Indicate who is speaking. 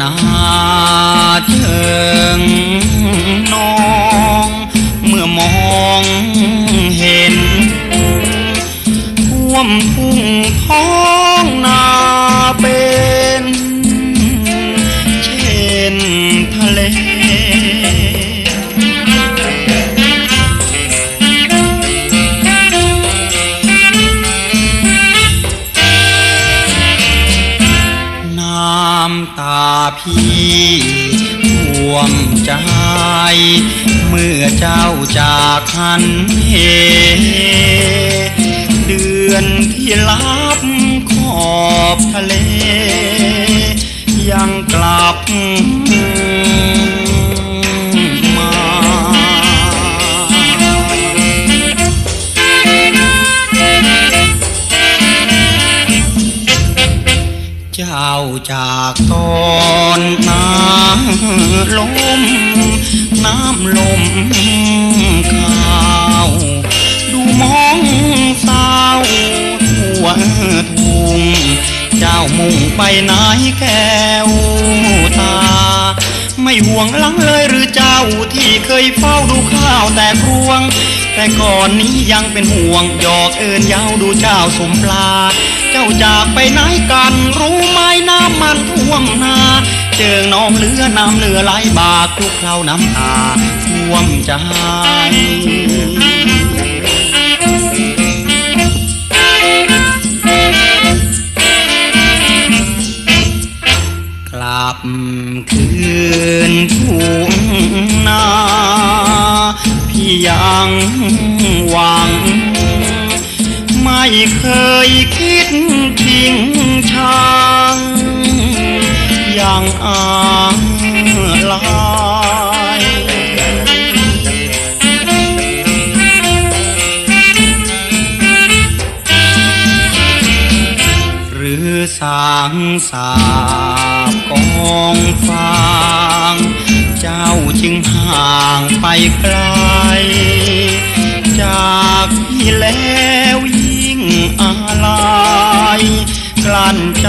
Speaker 1: นาเชิงน้อง เมื่อมองเห็นท่วมทุ่งท้อง พี่ห่วมใจ เมื่อเจ้าจากหันเหเดือนที่ลับขอบทะเล ยังกลับ จาจากตอนน้ำลม น้ำลมข้าว ดูมองสาวทั่วทุ่งเจ้ามุ่งไปไหนแก้วตา ไม่ห่วงหลังเลยหรือเจ้าที่เคยเฝ้าดูข้าวแต่ครวง แต่ก่อนนี้ยังเป็นห่วงหยอกเอินย้าดูเจ้าสมปลา เจ้าจากไปไหนกันรู้ไหมน้ำมันท่วมนา เจิงน้องเลือน้ำเหลือไหลบากทุกเคราน้ำตาท่วมใจกลับคืนทุ่งนา ยังหวัง ไม่เคยคิดทิ้งช่างยังอะไรหรือสางสาบกองฟ้า เจ้าจึงห่างไปไกล จากพี่แล้วยิ่งอาลัยกลั้นใจ